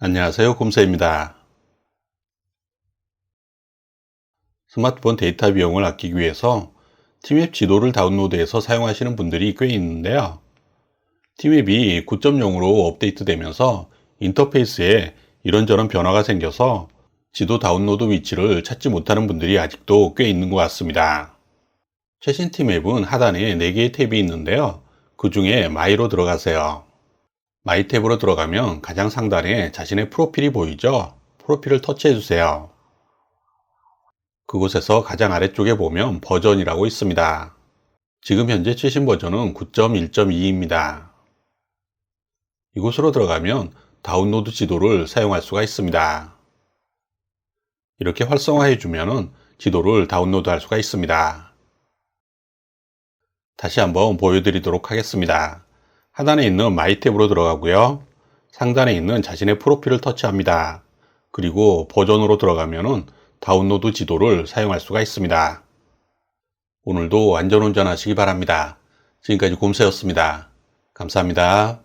안녕하세요. 곰사입니다. 스마트폰 데이터 비용을 아끼기 위해서 티맵 지도를 다운로드해서 사용하시는 분들이 꽤 있는데요. 티맵이 9.0으로 업데이트되면서 인터페이스에 이런저런 변화가 생겨서 지도 다운로드 위치를 찾지 못하는 분들이 아직도 꽤 있는 것 같습니다. 최신 티맵은 하단에 4개의 탭이 있는데요. 그 중에 마이로 들어가세요. 마이 탭으로 들어가면 가장 상단에 자신의 프로필이 보이죠? 프로필을 터치해 주세요. 그곳에서 가장 아래쪽에 보면 버전이라고 있습니다. 지금 현재 최신 버전은 9.1.2입니다. 이곳으로 들어가면 다운로드 지도를 사용할 수가 있습니다. 이렇게 활성화해 주면 지도를 다운로드 할 수가 있습니다. 다시 한번 보여드리도록 하겠습니다. 하단에 있는 마이 탭으로 들어가고요. 상단에 있는 자신의 프로필을 터치합니다. 그리고 버전으로 들어가면 다운로드 지도를 사용할 수가 있습니다. 오늘도 안전운전 하시기 바랍니다. 지금까지 곰새였습니다. 감사합니다.